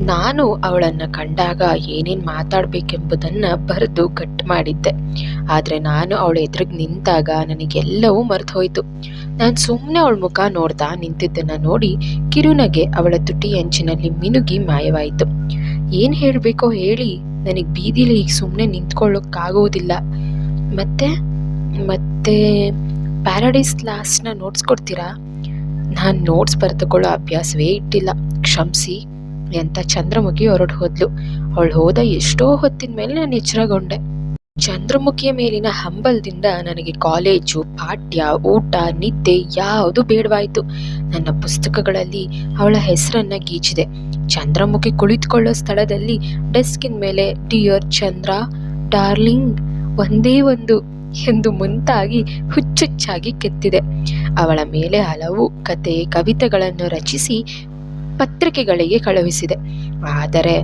ನಾನು ಅವಳನ್ನ ಕಂಡಾಗ ಏನೇನ್ ಮಾತಾಡಬೇಕೆಂಬುದನ್ನು ಬರೆದು ಕಟ್ ಮಾಡಿದ್ದೆ. ಆದ್ರೆ ನಾನು ಅವಳ ಎದುರಿಗೆ ನಿಂತಾಗ ನನಗೆಲ್ಲವೂ ಮರೆತು ಹೋಯ್ತು ನಾನು ಸುಮ್ಮನೆ ಅವಳ ಮುಖ ನೋಡ್ತಾ ನಿಂತಿದ್ದನ್ನ ನೋಡಿ ಕಿರುನಗೆ ಅವಳ ತುಟಿ ಅಂಚಿನಲ್ಲಿ ಮಿನುಗಿ ಮಾಯವಾಯಿತು. ಏನು ಹೇಳಬೇಕೋ ಹೇಳಿ, ನನಗೆ ಬೀದಿಲಿ ಈಗ ಸುಮ್ಮನೆ ನಿಂತ್ಕೊಳ್ಳೋಕ್ಕಾಗೋದಿಲ್ಲ. ಮತ್ತೆ ಮತ್ತೆ ಪ್ಯಾರಡೈಸ್ ಲಾಸ್ಟ್ನ ನೋಟ್ಸ್ ಕೊಡ್ತೀರಾ? ನಾನು ನೋಟ್ಸ್ ಬರೆದುಕೊಳ್ಳೋ ಅಭ್ಯಾಸವೇ ಇಟ್ಟಿಲ್ಲ. ಕ್ಷಮಿಸಿ. ಅಂತ ಚಂದ್ರಮುಖಿ ಹೊರಟು ಹೋದ್ಲು. ಅವಳು ಹೋದ ಎಷ್ಟೋ ಹೊತ್ತಿನ ಮೇಲೆ ನಾನು ಎಚ್ಚರಗೊಂಡೆ. ಚಂದ್ರಮುಖಿಯ ಮೇಲಿನ ಹಂಬಲದಿಂದ ನನಗೆ ಕಾಲೇಜು, ಪಾಠ್ಯ, ಊಟ, ನಿದ್ದೆ ಯಾವುದು ಬೇಡವಾಯಿತು. ನನ್ನ ಪುಸ್ತಕಗಳಲ್ಲಿ ಅವಳ ಹೆಸರನ್ನ ಗೀಚಿದೆ. ಚಂದ್ರಮುಖಿ ಕುಳಿತುಕೊಳ್ಳೋ ಸ್ಥಳದಲ್ಲಿ ಡೆಸ್ಕಿನ ಮೇಲೆ, ಡಿಯರ್ ಚಂದ್ರ, ಡಾರ್ಲಿಂಗ್, ಒಂದೇ ಒಂದು ಎಂದು ಮುಂತಾಗಿ ಹುಚ್ಚುಚ್ಚಾಗಿ ಕೆತ್ತಿದೆ. ಅವಳ ಮೇಲೆ ಹಲವು ಕತೆ, ಕವಿತೆಗಳನ್ನು ರಚಿಸಿ ಪತ್ರಿಕೆಗಳಿಗೆ ಕಳುಹಿಸಿದೆ. ಆದರೆ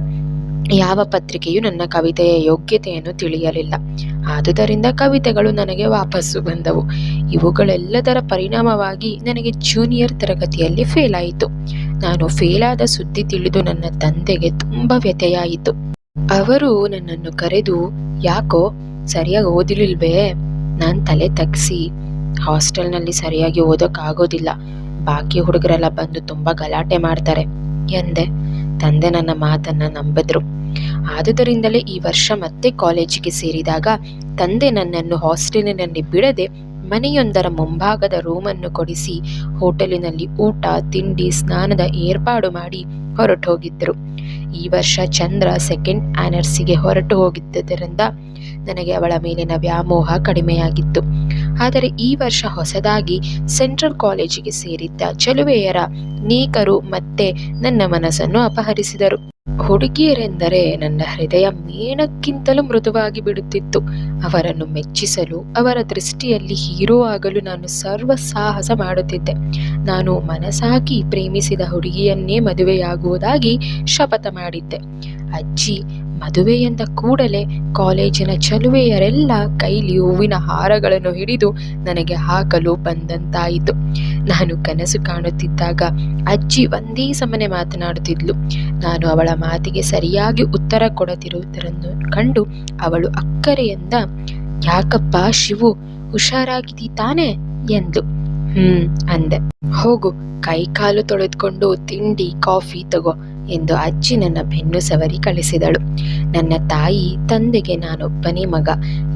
ಯಾವ ಪತ್ರಿಕೆಯೂ ನನ್ನ ಕವಿತೆಯ ಯೋಗ್ಯತೆಯನ್ನು ತಿಳಿಯಲಿಲ್ಲ. ಆದುದರಿಂದ ಕವಿತೆಗಳು ನನಗೆ ವಾಪಸ್ಸು ಬಂದವು. ಇವುಗಳೆಲ್ಲದರ ಪರಿಣಾಮವಾಗಿ ನನಗೆ ಜೂನಿಯರ್ ತರಗತಿಯಲ್ಲಿ ಫೇಲ್ ಆಯಿತು. ನಾನು ಫೇಲಾದ ಸುದ್ದಿ ತಿಳಿದು ನನ್ನ ತಂದೆಗೆ ತುಂಬ ವ್ಯಥೆಯಾಯಿತು. ಅವರು ನನ್ನನ್ನು ಕರೆದು, ಯಾಕೋ, ಸರಿಯಾಗಿ ಓದಿಲಿಲ್ವೇ? ನಾನು ತಲೆ ತಗ್ಸಿ. ಹಾಸ್ಟೆಲ್ನಲ್ಲಿ ಸರಿಯಾಗಿ ಓದೋಕ್ಕಾಗೋದಿಲ್ಲ. ಬಾಕಿ ಹುಡುಗರೆಲ್ಲ ಬಂದು ತುಂಬ ಗಲಾಟೆ ಮಾಡ್ತಾರೆ ಎಂದೆ, ತಂದೆ ನನ್ನ ಮಾತನ್ನ ನಂಬಿದ್ರು. ಆದುದರಿಂದಲೇ ಈ ವರ್ಷ ಮತ್ತೆ ಕಾಲೇಜಿಗೆ ಸೇರಿದಾಗ ತಂದೆ ನನ್ನನ್ನು ಹಾಸ್ಟೆಲಿನಲ್ಲಿ ಬಿಡದೆ ಮನೆಯೊಂದರ ಮುಂಭಾಗದ ರೂಮನ್ನು ಕೊಡಿಸಿ ಹೋಟೆಲಿನಲ್ಲಿ ಊಟ, ತಿಂಡಿ, ಸ್ನಾನದ ಏರ್ಪಾಡು ಮಾಡಿ ಹೊರಟು ಹೋಗಿದ್ದರು ಈ ವರ್ಷ ಚಂದ್ರ ಸೆಕೆಂಡ್ ಆನರ್ಸಿಗೆ ಹೊರಟು ಹೋಗಿದ್ದರಿಂದ ನನಗೆ ಅವಳ ಮೇಲಿನ ವ್ಯಾಮೋಹ ಕಡಿಮೆಯಾಗಿತ್ತು. ಆದರೆ ಈ ವರ್ಷ ಹೊಸದಾಗಿ ಸೆಂಟ್ರಲ್ ಕಾಲೇಜಿಗೆ ಸೇರಿದ್ದ ಚಲುವೆಯರ ನೀಕರು ಮತ್ತೆ ನನ್ನ ಮನಸ್ಸನ್ನು ಅಪಹರಿಸಿದರು. ಹುಡುಗಿಯರೆಂದರೆ ನನ್ನ ಹೃದಯ ಮೇಣಕ್ಕಿಂತಲೂ ಮೃದುವಾಗಿ ಬಿಡುತ್ತಿತ್ತು. ಅವರನ್ನು ಮೆಚ್ಚಿಸಲು, ಅವರ ದೃಷ್ಟಿಯಲ್ಲಿ ಹೀರೋ ಆಗಲು ನಾನು ಸರ್ವ ಸಾಹಸ ಮಾಡುತ್ತಿದ್ದೆ. ನಾನು ಮನಸಾಕಿ ಪ್ರೇಮಿಸಿದ ಹುಡುಗಿಯನ್ನೇ ಮದುವೆಯಾಗುವುದಾಗಿ ಶಪಥ ಮಾಡಿದ್ದೆ. ಅಜ್ಜಿ ಮದುವೆ ಎಂದ ಕೂಡಲೇ ಕಾಲೇಜಿನ ಚಲುವೆಯರೆಲ್ಲ ಕೈಲಿ ಹೂವಿನ ಹಾರಗಳನ್ನು ಹಿಡಿದು ನನಗೆ ಹಾಕಲು ಬಂದಂತಾಯಿತು. ನಾನು ಕನಸು ಕಾಣುತ್ತಿದ್ದಾಗ ಅಜ್ಜಿ ಒಂದೇ ಸಮನೆ ಮಾತನಾಡುತ್ತಿದ್ಲು. ನಾನು ಅವಳ ಮಾತಿಗೆ ಸರಿಯಾಗಿ ಉತ್ತರ ಕೊಡದಿರುವುದನ್ನು ಕಂಡು ಅವಳು ಅಕ್ಕರೆಯಿಂದ, ಯಾಕಪ್ಪ ಶಿವು, ಹುಷಾರಾಗಿದ್ದೀ ತಾನೆ? ಎಂದು. ಹ್ಮ್, ಅಂದೆ. ಹೋಗು, ಕೈಕಾಲು ತೊಳೆದುಕೊಂಡು ತಿಂಡಿ, ಕಾಫಿ ತಗೋ. ಎಂದು ಅಜ್ಜಿ ನನ್ನ ಬೆನ್ನು ಸವರಿ ಕಳಿಸಿದಳು. ನನ್ನ ತಾಯಿ, ತಂದೆಗೆ ನಾನೊಬ್ಬನೇ ಮಗ.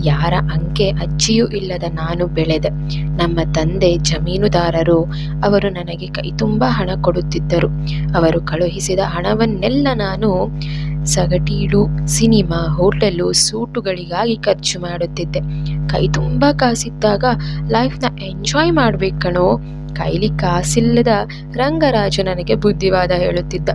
ಯಾರ ಅಂಕೆ ಅಜ್ಜಿಯೂ ಇಲ್ಲದ ನಾನು ಬೆಳೆದೆ. ನಮ್ಮ ತಂದೆ ಜಮೀನುದಾರರು, ಅವರು ನನಗೆ ಕೈ ತುಂಬ ಹಣ ಕೊಡುತ್ತಿದ್ದರು. ಅವರು ಕಳುಹಿಸಿದ ಹಣವನ್ನೆಲ್ಲ ನಾನು ಸಗಟೀಡು, ಸಿನಿಮಾ, ಹೋಟೆಲು, ಸೂಟುಗಳಿಗಾಗಿ ಖರ್ಚು ಮಾಡುತ್ತಿದ್ದೆ. ಕೈ ತುಂಬ ಕಾಸಿದ್ದಾಗ ಲೈಫ್ನ ಎಂಜಾಯ್ ಮಾಡಬೇಕಣೋ ಕಣೋ. ಕೈಲಿ ಕಾಸಿಲ್ಲದ ರಂಗರಾಜು ನನಗೆ ಬುದ್ಧಿವಾದ ಹೇಳುತ್ತಿದ್ದ.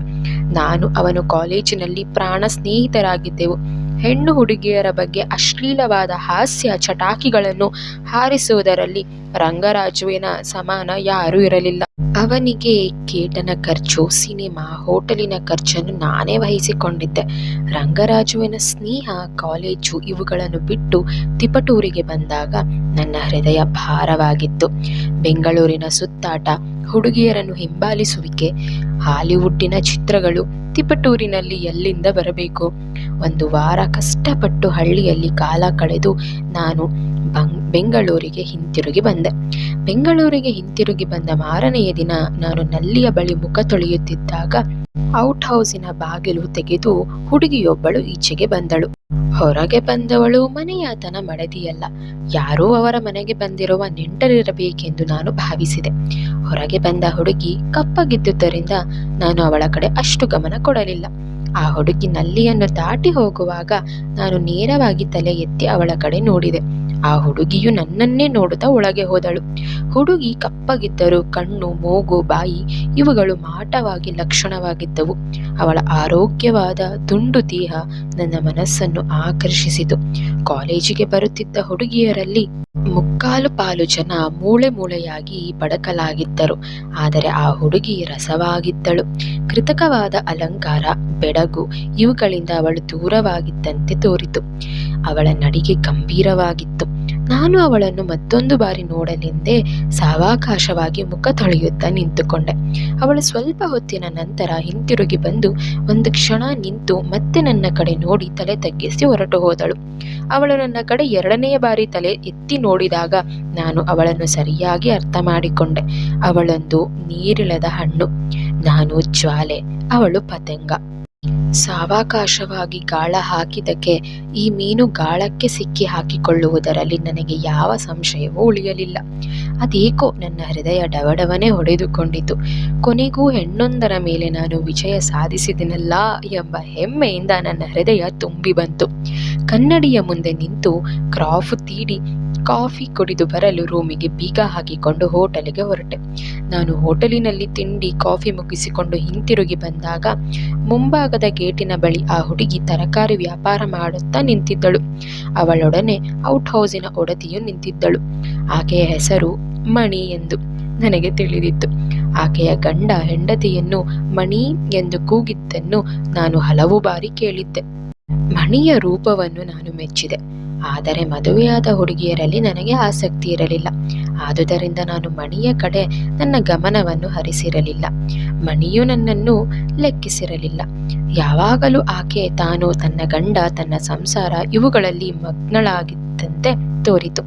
ನಾನು ಅವನು ಕಾಲೇಜಿನಲ್ಲಿ ಪ್ರಾಣ ಸ್ನೇಹಿತರಾಗಿದ್ದೆವು ಹೆಣ್ಣು ಹುಡುಗಿಯರ ಬಗ್ಗೆ ಅಶ್ಲೀಲವಾದ ಹಾಸ್ಯ ಚಟಾಕಿಗಳನ್ನು ಹಾರಿಸುವುದರಲ್ಲಿ ರಂಗರಾಜುವಿನ ಸಮಾನ ಯಾರೂ ಇರಲಿಲ್ಲ. ಅವನಿಗೆ ಕೇಟನ ಖರ್ಚು, ಸಿನಿಮಾ, ಹೋಟೆಲಿನ ಖರ್ಚನ್ನು ನಾನೇ ವಹಿಸಿಕೊಂಡಿದ್ದೆ. ರಂಗರಾಜುವಿನ ಸ್ನೇಹ, ಕಾಲೇಜು ಇವುಗಳನ್ನು ಬಿಟ್ಟು ತಿಪಟೂರಿಗೆ ಬಂದಾಗ ನನ್ನ ಹೃದಯ ಭಾರವಾಗಿತ್ತು. ಬೆಂಗಳೂರಿನ ಸುತ್ತಾಟ, ಹುಡುಗಿಯರನ್ನು ಹಿಂಬಾಲಿಸುವಿಕೆ, ಹಾಲಿವುಡ್ಡಿನ ಚಿತ್ರಗಳು ತಿಪಟೂರಿನಲ್ಲಿ ಎಲ್ಲಿಂದ ಬರಬೇಕು? ಒಂದು ವಾರ ಕಷ್ಟಪಟ್ಟು ಹಳ್ಳಿಯಲ್ಲಿ ಕಾಲ ಕಳೆದು ನಾನು ಬೆಂಗಳೂರಿಗೆ ಹಿಂತಿರುಗಿ ಬಂದೆ. ಬೆಂಗಳೂರಿಗೆ ಹಿಂತಿರುಗಿ ಬಂದ ಮಾರನೆಯ ದಿನ ನಾನು ನಲ್ಲಿಯ ಬಳಿ ಮುಖ ತೊಳೆಯುತ್ತಿದ್ದಾಗ ಔಟ್ ಹೌಸಿನ ಬಾಗಿಲು ತೆಗೆದು ಹುಡುಗಿಯೊಬ್ಬಳು ಈಚೆಗೆ ಬಂದಳು. ಹೊರಗೆ ಬಂದವಳು ಮನೆಯಾತನ ಮಡದಿಯಲ್ಲ, ಯಾರೋ ಅವರ ಮನೆಗೆ ಬಂದಿರುವ ನೆಂಟರಿರಬೇಕೆಂದು ನಾನು ಭಾವಿಸಿದೆ. ಹೊರಗೆ ಬಂದ ಹುಡುಗಿ ಕಪ್ಪಗಿದ್ದುದರಿಂದ ನಾನು ಅವಳ ಕಡೆ ಅಷ್ಟು ಗಮನ ಕೊಡಲಿಲ್ಲ. ಆ ಹುಡುಗಿ ನಲ್ಲಿಯನ್ನು ದಾಟಿ ಹೋಗುವಾಗ ನಾನು ನೇರವಾಗಿ ತಲೆ ಎತ್ತಿ ಅವಳ ಕಡೆ ನೋಡಿದೆ. ಆ ಹುಡುಗಿಯು ನನ್ನನ್ನೇ ನೋಡುತ್ತಾ ಒಳಗೆ ಹೋದಳು. ಹುಡುಗಿ ಕಪ್ಪಗಿದ್ದರು ಕಣ್ಣು, ಮೂಗು, ಬಾಯಿ ಇವುಗಳು ಮಾಟವಾಗಿ ಲಕ್ಷಣವಾಗಿದ್ದವು. ಅವಳ ಆರೋಗ್ಯವಾದ ದುಂಡು ದೇಹ ನನ್ನ ಮನಸ್ಸನ್ನು ಆಕರ್ಷಿಸಿತು. ಕಾಲೇಜಿಗೆ ಬರುತ್ತಿದ್ದ ಹುಡುಗಿಯರಲ್ಲಿ ಮುಕ್ಕಾಲು ಪಾಲು ಜನ ಮೂಳೆ ಮೂಳೆಯಾಗಿ ಬಡಕಲಾಗಿದ್ದರು. ಆದರೆ ಆ ಹುಡುಗಿ ರಸವಾಗಿದ್ದಳು. ಕೃತಕವಾದ ಅಲಂಕಾರ ಬೆಡಗು ಇವುಗಳಿಂದ ಅವಳು ದೂರವಾಗಿದ್ದಂತೆ ತೋರಿತು. ಅವಳ ನಡಿಗೆ ಗಂಭೀರವಾಗಿತ್ತು. ನಾನು ಅವಳನ್ನು ಮತ್ತೊಂದು ಬಾರಿ ನೋಡಲೆಂದೇ ಸಾವಕಾಶವಾಗಿ ಮುಖ ತೊಳೆಯುತ್ತಾ ನಿಂತುಕೊಂಡೆ. ಅವಳು ಸ್ವಲ್ಪ ಹೊತ್ತಿನ ನಂತರ ಹಿಂತಿರುಗಿ ಬಂದು ಒಂದು ಕ್ಷಣ ನಿಂತು ಮತ್ತೆ ನನ್ನ ಕಡೆ ನೋಡಿ ತಲೆ ತಗ್ಗಿಸಿ ಹೊರಟು ಹೋದಳು. ಅವಳು ನನ್ನ ಕಡೆ ಎರಡನೆಯ ಬಾರಿ ತಲೆ ಎತ್ತಿ ನೋಡಿದಾಗ ನಾನು ಅವಳನ್ನು ಸರಿಯಾಗಿ ಅರ್ಥ ಮಾಡಿಕೊಂಡೆ. ಅವಳೊಂದು ನೀರಿಳದ ಹಣ್ಣು. ನಾನು ಜ್ವಾಲೆ, ಅವಳು ಪತಂಗ. ಸಾವಕಾಶವಾಗಿ ಗಾಳ ಹಾಕಿದಕ್ಕೆ ಈ ಮೀನು ಗಾಳಕ್ಕೆ ಸಿಕ್ಕಿ ಹಾಕಿಕೊಳ್ಳುವುದರಲ್ಲಿ ನನಗೆ ಯಾವ ಸಂಶಯವೂ ಉಳಿಯಲಿಲ್ಲ. ಅದೇಕೋ ನನ್ನ ಹೃದಯ ಡವಡವನೇ ಹೊಡೆದುಕೊಂಡಿತು. ಕೊನೆಗೂ ಹೆಣ್ಣೊಂದರ ಮೇಲೆ ನಾನು ವಿಜಯ ಸಾಧಿಸಿದನಲ್ಲ ಎಂಬ ಹೆಮ್ಮೆಯಿಂದ ನನ್ನ ಹೃದಯ ತುಂಬಿ ಬಂತು. ಕನ್ನಡಿಯ ಮುಂದೆ ನಿಂತು ಕ್ರಾಫ್ ತೀಡಿ ಕಾಫಿ ಕುಡಿದು ಬರಲು ರೂಮಿಗೆ ಬೀಗ ಹಾಕಿಕೊಂಡು ಹೋಟೆಲಿಗೆ ಹೊರಟೆ. ನಾನು ಹೋಟೆಲಿನಲ್ಲಿ ತಿಂಡಿ, ಕಾಫಿ ಮುಗಿಸಿಕೊಂಡು ಹಿಂತಿರುಗಿ ಬಂದಾಗ ಮುಂಭಾಗದ ಗೇಟಿನ ಬಳಿ ಆ ಹುಡುಗಿ ತರಕಾರಿ ವ್ಯಾಪಾರ ಮಾಡುತ್ತಾ ನಿಂತಿದ್ದಳು. ಅವಳೊಡನೆ ಔಟ್ ಹೌಸಿನ ಒಡತಿಯು ನಿಂತಿದ್ದಳು. ಆಕೆಯ ಹೆಸರು ಮಣಿ ಎಂದು ನನಗೆ ತಿಳಿದಿತ್ತು. ಆಕೆಯ ಗಂಡ ಹೆಂಡತಿಯನ್ನು ಮಣಿ ಎಂದು ಕೂಗಿದ್ದನ್ನು ನಾನು ಹಲವು ಬಾರಿ ಕೇಳಿದ್ದೆ. ಮಣಿಯ ರೂಪವನ್ನು ನಾನು ಮೆಚ್ಚಿದೆ. ಆದರೆ ಮದುವೆಯಾದ ಹುಡುಗಿಯರಲ್ಲಿ ನನಗೆ ಆಸಕ್ತಿ ಇರಲಿಲ್ಲ. ಆದುದರಿಂದ ನಾನು ಮಣಿಯ ಕಡೆ ನನ್ನ ಗಮನವನ್ನು ಹರಿಸಿರಲಿಲ್ಲ. ಮಣಿಯು ನನ್ನನ್ನು ಲೆಕ್ಕಿಸಿರಲಿಲ್ಲ. ಯಾವಾಗಲೂ ಆಕೆ ತಾನು ತನ್ನ ಗಂಡ, ತನ್ನ ಸಂಸಾರ ಇವುಗಳಲ್ಲಿ ಮಗ್ನಳಾಗಿದ್ದಂತೆ ತೋರಿತು.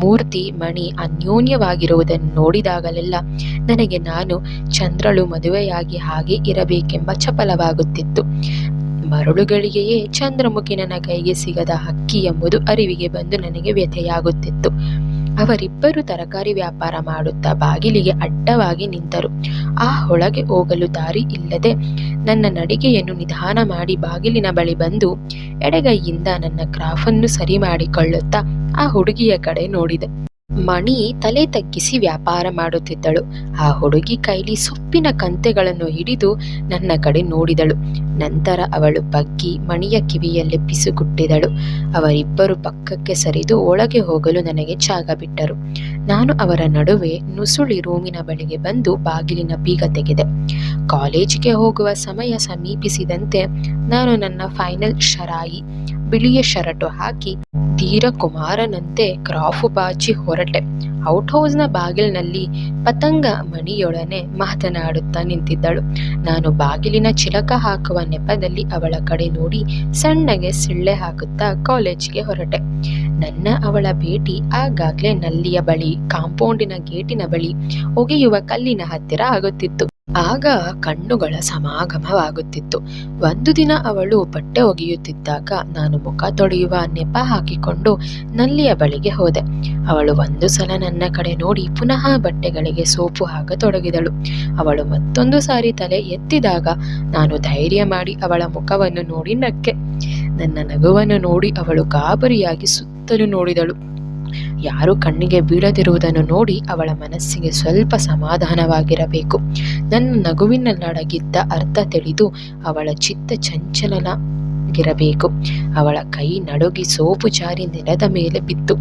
ಮೂರ್ತಿ, ಮಣಿ ಅನ್ಯೋನ್ಯವಾಗಿರುವುದನ್ನು ನೋಡಿದಾಗಲೆಲ್ಲ ನನಗೆ ನಾನು ಚಂದ್ರಳು ಮದುವೆಯಾಗಿ ಹಾಗೆ ಇರಬೇಕೆಂಬ ಚಪಲವಾಗುತ್ತಿತ್ತು. ಮರಳುಗಳಿಗೆಯೇ ಚಂದ್ರಮುಖಿ ನನ್ನ ಕೈಗೆ ಸಿಗದ ಹಕ್ಕಿ ಎಂಬುದು ಅರಿವಿಗೆ ಬಂದು ನನಗೆ ವ್ಯಥೆಯಾಗುತ್ತಿತ್ತು. ಅವರಿಬ್ಬರು ತರಕಾರಿ ವ್ಯಾಪಾರ ಮಾಡುತ್ತಾ ಬಾಗಿಲಿಗೆ ಅಡ್ಡವಾಗಿ ನಿಂತರು. ಆ ಒಳಗೆ ಹೋಗಲು ದಾರಿ ಇಲ್ಲದೆ ನನ್ನ ನಡಿಗೆಯನ್ನು ನಿಧಾನ ಮಾಡಿ ಬಾಗಿಲಿನ ಬಳಿ ಬಂದು ಎಡಗೈಯಿಂದ ನನ್ನ ಕ್ರಾಫನ್ನು ಸರಿ ಮಾಡಿಕೊಳ್ಳುತ್ತಾ ಆ ಹುಡುಗಿಯ ಕಡೆ ನೋಡಿದೆ. ಮಣಿ ತಲೆ ತಗ್ಗಿಸಿ ವ್ಯಾಪಾರ ಮಾಡುತ್ತಿದ್ದಳು. ಆ ಹುಡುಗಿ ಕೈಲಿ ಸೊಪ್ಪಿನ ಕಂತೆಗಳನ್ನು ಹಿಡಿದು ನನ್ನ ಕಡೆ ನೋಡಿದಳು. ನಂತರ ಅವಳು ಬಗ್ಗಿ ಮಣಿಯ ಕಿವಿಯಲ್ಲಿ ಪಿಸುಗುಟ್ಟಿದಳು ಅವರಿಬ್ಬರು ಪಕ್ಕಕ್ಕೆ ಸರಿದು ಒಳಗೆ ಹೋಗಲು ನನಗೆ ಜಾಗ ಬಿಟ್ಟರು. ನಾನು ಅವರ ನಡುವೆ ನುಸುಳಿ ರೂಮಿನ ಬಳಿಗೆ ಬಂದು ಬಾಗಿಲಿನ ಬೀಗ ತೆಗೆದೆ. ಕಾಲೇಜಿಗೆ ಹೋಗುವ ಸಮಯ ಸಮೀಪಿಸಿದಂತೆ ನಾನು ನನ್ನ ಫೈನಲ್ ಶರಾಯಿ ಬಿಳಿಯ ಶರಟು ಹಾಕಿ ತೀರ ಕುಮಾರನಂತೆ ಕ್ರಾಫು ಬಾಚಿ ಹೊರಟೆ. ಔಟ್ ಹೌಸ್ನ ಬಾಗಿಲಿನಲ್ಲಿ ಪತಂಗ ಮಣಿಯೊಡನೆ ಮಾತನಾಡುತ್ತಾ ನಿಂತಿದ್ದಳು. ನಾನು ಬಾಗಿಲಿನ ಚಿಲಕ ಹಾಕುವ ನೆಪದಲ್ಲಿ ಅವಳ ಕಡೆ ನೋಡಿ ಸಣ್ಣಗೆ ಸಿಳ್ಳೆ ಹಾಕುತ್ತಾ ಕಾಲೇಜಿಗೆ ಹೊರಟೆ. ನನ್ನ ಅವಳ ಭೇಟಿ ಆಗಾಗ್ಲೇ ನಲ್ಲಿಯ ಬಳಿ, ಕಾಂಪೌಂಡಿನ ಗೇಟಿನ ಬಳಿ ಒಗೆಯುವ ಕಲ್ಲಿನ ಹತ್ತಿರ ಆಗುತ್ತಿತ್ತು. ಆಗ ಕಣ್ಣುಗಳ ಸಮಾಗಮವಾಗುತ್ತಿತ್ತು. ಒಂದು ದಿನ ಅವಳು ಬಟ್ಟೆ ಒಗೆಯುತ್ತಿದ್ದಾಗ ನಾನು ಮುಖ ತೊಳೆಯುವ ನೆಪ ಹಾಕಿಕೊಂಡು ನಲ್ಲಿಯ ಬಳಿಗೆ ಹೋದೆ. ಅವಳು ಒಂದು ಸಲ ನನ್ನ ಕಡೆ ನೋಡಿ ಪುನಃ ಬಟ್ಟೆಗಳಿಗೆ ಸೋಪು ಹಾಕತೊಡಗಿದಳು ಅವಳು ಮತ್ತೊಂದು ಸಾರಿ ತಲೆ ಎತ್ತಿದಾಗ ನಾನು ಧೈರ್ಯ ಮಾಡಿ ಅವಳ ಮುಖವನ್ನು ನೋಡಿ ನಕ್ಕೆ. ನನ್ನ ನಗುವನ್ನು ನೋಡಿ ಅವಳು ಗಾಬರಿಯಾಗಿ ಸುತ್ತಲೂ ನೋಡಿದಳು. ಯಾರು ಕಣ್ಣಿಗೆ ಬೀಳದಿರುವುದನ್ನು ನೋಡಿ ಅವಳ ಮನಸ್ಸಿಗೆ ಸ್ವಲ್ಪ ಸಮಾಧಾನವಾಗಿರಬೇಕು. ನನ್ನ ನಗುವಿನಲ್ಲಡಗಿದ್ದ ಅರ್ಥ ತಿಳಿದು ಅವಳ ಚಿತ್ತ ಚಂಚಲನಾಗಿರಬೇಕು. ಅವಳ ಕೈ ನಡುಗಿ ಸೋಪು ಜಾರಿ ನೆಲದ ಮೇಲೆ ಬಿತ್ತು.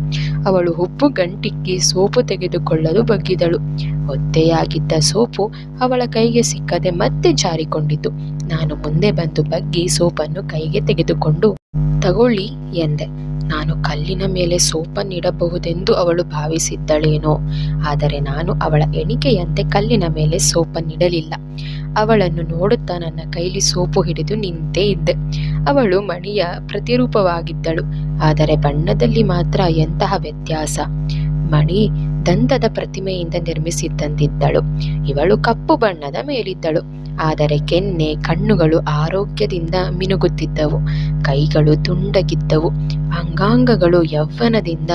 ಅವಳು ಉಪ್ಪು ಗಂಟಿಕ್ಕಿ ಸೋಪು ತೆಗೆದುಕೊಳ್ಳಲು ಬಗ್ಗಿದಳು. ಒತ್ತೆಯಾಗಿದ್ದ ಸೋಪು ಅವಳ ಕೈಗೆ ಸಿಕ್ಕದೆ ಮತ್ತೆ ಜಾರಿಕೊಂಡಿತು. ನಾನು ಮುಂದೆ ಬಂದು ಬಗ್ಗಿ ಸೋಪನ್ನು ಕೈಗೆ ತೆಗೆದುಕೊಂಡು ತಗೊಳ್ಳಿ ಎಂದೆ. ನಾನು ಕಲ್ಲಿನ ಮೇಲೆ ಸೋಪನ್ನಿಡಬಹುದೆಂದು ಅವಳು ಭಾವಿಸಿದ್ದಳೇನೋ. ಆದರೆ ನಾನು ಅವಳ ಎಣಿಕೆಯಂತೆ ಕಲ್ಲಿನ ಮೇಲೆ ಸೋಪನ್ನಿಡಲಿಲ್ಲ ಅವಳನ್ನು ನೋಡುತ್ತಾ ನನ್ನ ಕೈಲಿ ಸೋಪು ಹಿಡಿದು ನಿಂತೇ ಇದ್ದೆ. ಅವಳು ಮಣಿಯ ಪ್ರತಿರೂಪವಾಗಿದ್ದಳು. ಆದರೆ ಬಣ್ಣದಲ್ಲಿ ಮಾತ್ರ ಎಂತಹ ವ್ಯತ್ಯಾಸ? ಮಣಿ ದಂತದ ಪ್ರತಿಮೆಯಿಂದ ನಿರ್ಮಿಸಿದ್ದಂತಿದ್ದಳು ಇವಳು ಕಪ್ಪು ಬಣ್ಣದ ಮೇಲಿದ್ದಳು. ಆದರೆ ಕೆನ್ನೆ ಕಣ್ಣುಗಳು ಆರೋಗ್ಯದಿಂದ ಮಿನುಗುತ್ತಿದ್ದವು, ಕೈಗಳು ತುಂಡಗಿದ್ದವು, ಅಂಗಾಂಗಗಳು ಯೌವನದಿಂದ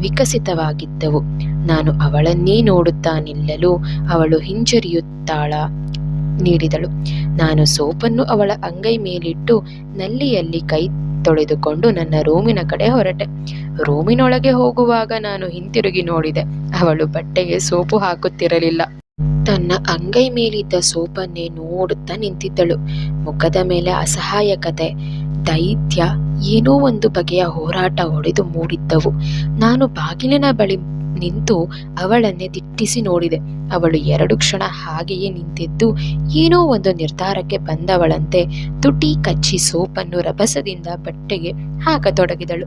ವಿಕಸಿತವಾಗಿದ್ದವು. ನಾನು ಅವಳನ್ನೇ ನೋಡುತ್ತಾ ನಿಲ್ಲಲು ಅವಳು ಹಿಂಜರಿಯುತ್ತಾಳ ನೀಡಿದಳು. ನಾನು ಸೋಪನ್ನು ಅವಳ ಅಂಗೈ ಮೇಲಿಟ್ಟು ನಲ್ಲಿಯಲ್ಲಿ ಕೈ ತೊಳೆದುಕೊಂಡು ನನ್ನ ರೂಮಿನ ಕಡೆ ಹೊರಟೆ. ರೂಮಿನೊಳಗೆ ಹೋಗುವಾಗ ನಾನು ಹಿಂತಿರುಗಿ ನೋಡಿದೆ, ಅವಳು ಬಟ್ಟೆಗೆ ಸೋಪು ಹಾಕುತ್ತಿರಲಿಲ್ಲ. ತನ್ನ ಅಂಗೈ ಮೇಲಿದ್ದ ಸೋಪನ್ನೇ ನೋಡುತ್ತಾ ನಿಂತಿದ್ದಳು. ಮುಖದ ಮೇಲೆ ಅಸಹಾಯಕತೆ ದೈತ್ಯ ಏನೋ ಒಂದು ಬಗೆಯ ಹೋರಾಟ ಹೊಡೆದು ಮೂಡಿದ್ದವು. ನಾನು ಬಾಗಿಲಿನ ಬಳಿ ನಿಂತು ಅವಳನ್ನೇ ದಿಟ್ಟಿಸಿ ನೋಡಿದೆ. ಅವಳು ಎರಡು ಕ್ಷಣ ಹಾಗೆಯೇ ನಿಂತಿದ್ದು, ಏನೋ ಒಂದು ನಿರ್ಧಾರಕ್ಕೆ ಬಂದವಳಂತೆ ತುಟಿ ಕಚ್ಚಿ ಸೋಪನ್ನು ರಭಸದಿಂದ ಬಟ್ಟೆಗೆ ಹಾಕತೊಡಗಿದಳು.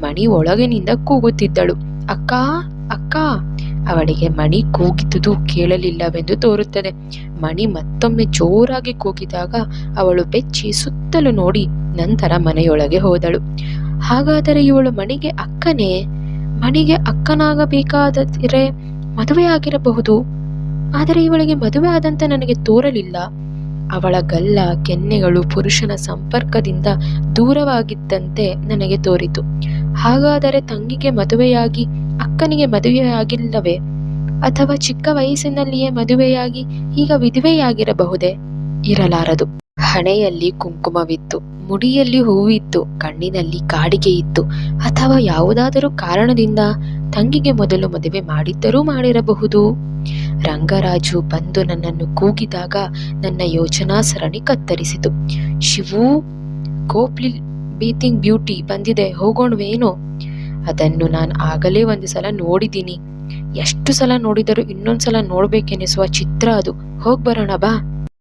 ಮಣಿ ಒಳಗಿನಿಂದ ಕೂಗುತ್ತಿದ್ದಳು. ಅಕ್ಕ ಅಕ್ಕ, ಅವಳಿಗೆ ಮಣಿ ಕೂಗಿದುದು ಕೇಳಲಿಲ್ಲವೆಂದು ತೋರುತ್ತದೆ. ಮಣಿ ಮತ್ತೊಮ್ಮೆ ಜೋರಾಗಿ ಕೂಗಿದಾಗ ಅವಳು ಬೆಚ್ಚಿ ಸುತ್ತಲೂ ನೋಡಿ ನಂತರ ಮನೆಯೊಳಗೆ ಹೋದಳು. ಹಾಗಾದರೆ ಇವಳು ಮಣಿಗೆ ಅಕ್ಕನೇ? ಮಣಿಗೆ ಅಕ್ಕನಾಗಬೇಕಾದರೆ ಮದುವೆಯಾಗಿರಬಹುದು ಆದರೆ ಇವಳಿಗೆ ಮದುವೆ ಆದಂತೆ ನನಗೆ ತೋರಲಿಲ್ಲ. ಅವಳ ಗಲ್ಲ, ಕೆನ್ನೆಗಳು, ಪುರುಷನ ಸಂಪರ್ಕದಿಂದ ದೂರವಾಗಿದ್ದಂತೆ ನನಗೆ ತೋರಿತು. ಹಾಗಾದರೆ ತಂಗಿಗೆ ಮದುವೆಯಾಗಿ, ಅಕ್ಕನಿಗೆ ಮದುವೆಯಾಗಿಲ್ಲವೇ? ಅಥವಾ ಚಿಕ್ಕ ವಯಸ್ಸಿನಲ್ಲಿಯೇ ಮದುವೆಯಾಗಿ, ಈಗ ವಿಧವೆಯಾಗಿರಬಹುದೇ? ಇರಲಾರದು. ಹಣೆಯಲ್ಲಿ ಕುಂಕುಮವಿತ್ತು, ಮುಡಿಯಲ್ಲಿ ಹೂವಿತ್ತು, ಕಣ್ಣಿನಲ್ಲಿ ಕಾಡಿಗೆ ಇತ್ತು. ಅಥವಾ ಯಾವುದಾದರೂ ಕಾರಣದಿಂದ ತಂಗಿಗೆ ಮೊದಲು ಮದುವೆ ಮಾಡಿದ್ದರೂ ಮಾಡಿರಬಹುದು. ರಂಗರಾಜು ಬಂದು ನನ್ನನ್ನು ಕೂಗಿದಾಗ ನನ್ನ ಯೋಚನಾ ಸರಣಿ ಕತ್ತರಿಸಿತು. ಶಿವು, ಕೋಪ್ಲಿ ಬೀತಿಂಗ್ ಬ್ಯೂಟಿ ಬಂದಿದೆ ಹೋಗೋಣವೇನೋ ಅದನ್ನು ನಾನು ಆಗಲೇ ಒಂದು ಸಲ ನೋಡಿದ್ದೀನಿ. ಎಷ್ಟು ಸಲ ನೋಡಿದರೂ ಇನ್ನೊಂದ್ಸಲ ನೋಡ್ಬೇಕೆನಿಸುವ ಚಿತ್ರ ಅದು. ಹೋಗ್ಬರೋಣ ಬಾ.